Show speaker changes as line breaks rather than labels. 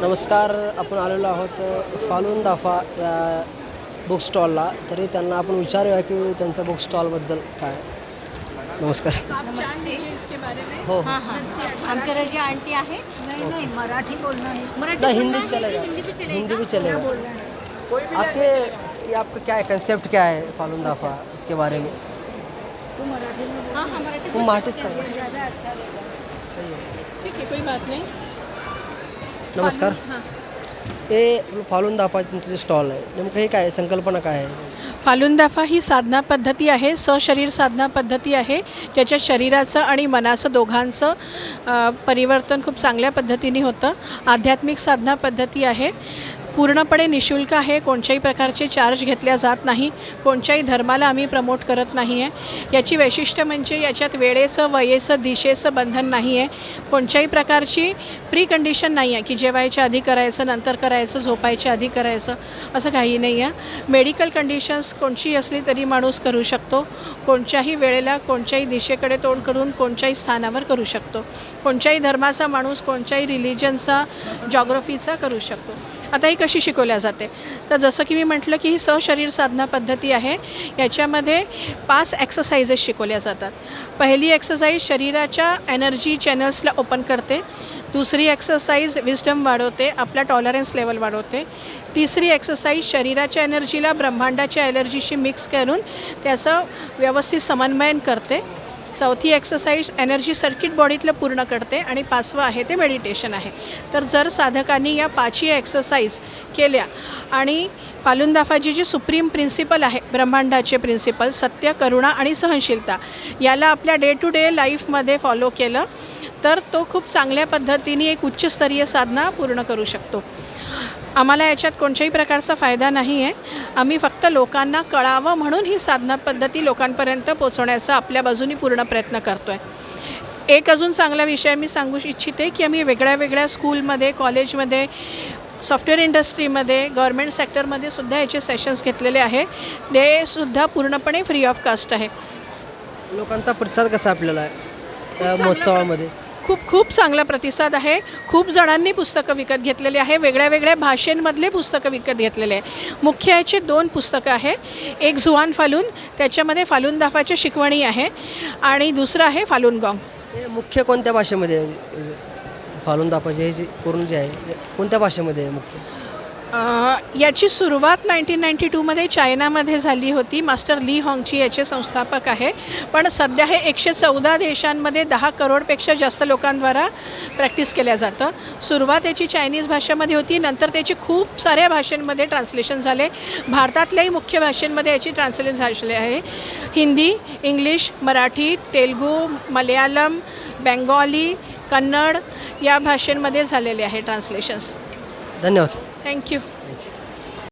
नमस्कार आपण आलेलो आहोत फालून दाफा या बुक स्टॉलला तरी त्यांना आपण विचारूया की त्यांच्या बुक स्टॉलबद्दल काय? नमस्कार. हो.
हाँ हाँ. आमच्या जी आंटी आहे.
नहीं नहीं मराठी बोलना है
मराठी
हिंदी चलेगा
हिंदी भी चलेगा
हिंदी भी
क्या
चलेगा
बोलना
आपके ये आपका क्या है? कंसेप्ट क्या है फालून दाफा इसके बारे में?
तू मराठी
हाँ हाँ मराठी हैं।
सांगा
ठीक है कोई बात नहीं।
नमस्कार.
हाँ.
फालून दाफा तुमचं जे स्टॉल आहे नेमकं हे काय? संकल्पना काय आहे?
फालुंदाफा ही साधना पद्धती आहे सशरीर साधना पद्धती आहे ज्याच्यात शरीराचं आणि मनाचं दोघांचं अ, परिवर्तन खूप चांगल्या पद्धतीने होतं. आध्यात्मिक साधना पद्धती आहे. पूर्णपणे निशुल्क आहे कोणत्याही प्रकारचे चार्ज घेतल्या जात नाही कोणत्याही धर्माला आम्ही प्रमोट करत नाही आहे याची वैशिष्ट्य म्हणजे याच्यात वेळेचं वयेचं दिशेचं बंधन नाही आहे कोणत्याही प्रकारची प्री कंडिशन नाही आहे की जेवायच्या आधी करायचं नंतर करायचं झोपायच्या आधी करायचं असं काही नाही आहे मेडिकल कंडिशन्स कोणची असली तरी माणूस करू शकतो. कोणत्याही वेळेला कोणत्याही दिशेकडे तोंड करून कोणत्याही स्थानावर करू शकतो. कोणत्याही धर्माचा माणूस कोणत्याही रिलिजनचा जॉग्रफीचा करू शकतो. आता ही कशी शिकवल्या जाते? तर जसं की मी म्हटलं की ही सहशरीर साधना पद्धती आहे याच्यामध्ये पाच एक्सरसाइजेस शिकवल्या जातात. पहिली एक्सरसाइज शरीराच्या एनर्जी चॅनल्सला ओपन करते. दुसरी एक्सरसाइज विस्डम वाढवते आपला टॉलरन्स लेवल वाढवते. तिसरी एक्सरसाइज शरीराच्या एनर्जीला ब्रह्मांडाच्या एनर्जीशी मिक्स करून त्याचं व्यवस्थित समन्वयन करते. चौथी एक्सरसाइज एनर्जी सर्किट बॉडीतलं पूर्ण करते आणि पाचवं आहे ते मेडिटेशन आहे. तर जर साधकांनी या पाचही एक्सरसाइज केल्या आणि फालुंदाफाजी जी सुप्रीम प्रिन्सिपल आहे ब्रह्मांडाचे प्रिन्सिपल सत्य करुणा आणि सहनशीलता याला आपल्या डे टू डे लाईफमध्ये फॉलो केलं तर तो खूप चांगल्या पद्धतीने एक उच्चस्तरीय साधना पूर्ण करू शकतो. आम्हाला याच्यात कोणत्याही प्रकारचा फायदा नाही आहे आम्ही फक्त लोकांना कळावं म्हणून ही साधना पद्धती लोकांपर्यंत पोचवण्याचा आपल्या बाजूनी पूर्ण प्रयत्न करतो आहे एक अजून चांगला विषय मी सांगू इच्छिते की आम्ही वेगळ्या वेगळ्या स्कूलमध्ये कॉलेजमध्ये सॉफ्टवेअर इंडस्ट्रीमध्ये गव्हर्मेंट सेक्टरमध्ये सुद्धा याचे सेशन्स घेतलेले आहे. ते सुद्धा पूर्णपणे फ्री ऑफ कास्ट आहे.
लोकांचा प्रतिसाद कसा आपल्याला महोत्सवामध्ये?
खूप खूप चांगला प्रतिसाद आहे. खूप जणांनी पुस्तकं विकत घेतलेली आहे. वेगळ्या वेगळ्या भाषेंमधले पुस्तकं विकत घेतलेले आहे. मुख्य याचे दोन पुस्तकं आहे. एक झुआन फालून त्याच्यामध्ये फालून दाफाच्या शिकवणी आहे आणि दुसरं आहे फालून गॉंग.
मुख्य कोणत्या भाषेमध्ये फालून दाफाचे हे जे पूर्ण जे आहे कोणत्या भाषेमध्ये आहे मुख्य?
याची सुरुवात नाईन्टीन नाईन्टी टूमध्ये चायनामध्ये झाली होती. मास्टर ली हॉंगची याचे संस्थापक आहे. पण सध्या हे एकशे चौदा देशांमध्ये दहा करोडपेक्षा जास्त लोकांद्वारा प्रॅक्टिस केल्या जातं. सुरुवात याची चायनीज भाषेमध्ये होती. नंतर त्याची खूप साऱ्या भाषांमध्ये ट्रान्सलेशन झाले. भारतातल्याही मुख्य भाषांमध्ये याची ट्रान्सलेशन झाले आहे. हिंदी इंग्लिश मराठी तेलगू मल्याळम बेंगॉली कन्नड या भाषांमध्ये झालेले आहे ट्रान्सलेशन्स.
धन्यवाद.
Thank you.